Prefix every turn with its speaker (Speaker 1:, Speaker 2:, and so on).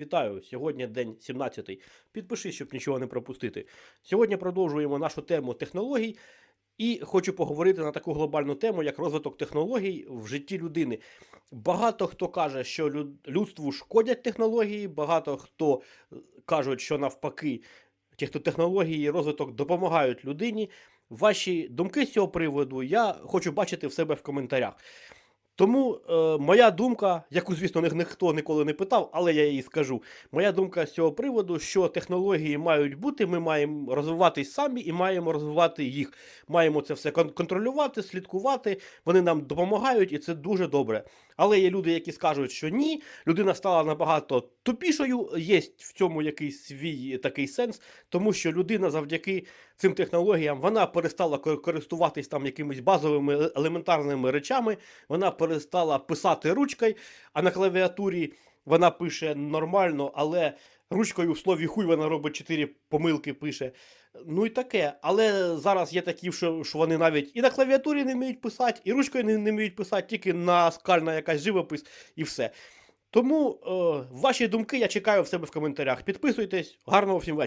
Speaker 1: Вітаю! Сьогодні день 17. Підпишись, щоб нічого не пропустити. Сьогодні продовжуємо нашу тему технологій і хочу поговорити на таку глобальну тему, як розвиток технологій в житті людини. Багато хто каже, що люд- людству шкодять технології, багато хто е, кажуть, що навпаки, технології і розвиток допомагають людині. Ваші думки з цього приводу я хочу бачити в себе в коментарях. Тому е, моя думка, яку, звісно, ні- ніхто ніколи не питав, але я її скажу. Моя думка з цього приводу, що технології мають бути, ми маємо розвиватись самі і маємо розвивати їх. Маємо це все кон- контролювати, слідкувати. Вони нам допомагають, і це дуже добре. Але є люди, які скажуть, що ні, людина стала набагато тупішою. Є в цьому якийсь свій такий сенс, тому що людина завдяки цим технологіям вона перестала користуватись там якимись базовими е- елементарними речами. Вона перестала писати ручкою, а на клавіатурі вона пише нормально, але ручкою в слові хуй вона робить чотири помилки, пише. Ну і таке. Але зараз є такі, що, що вони навіть і на клавіатурі не вміють писати, і ручкою не, не вміють писати, тільки наскальна якась живопис і все. Тому е, ваші думки я чекаю в себе в коментарях. Підписуйтесь, гарного всім вечора.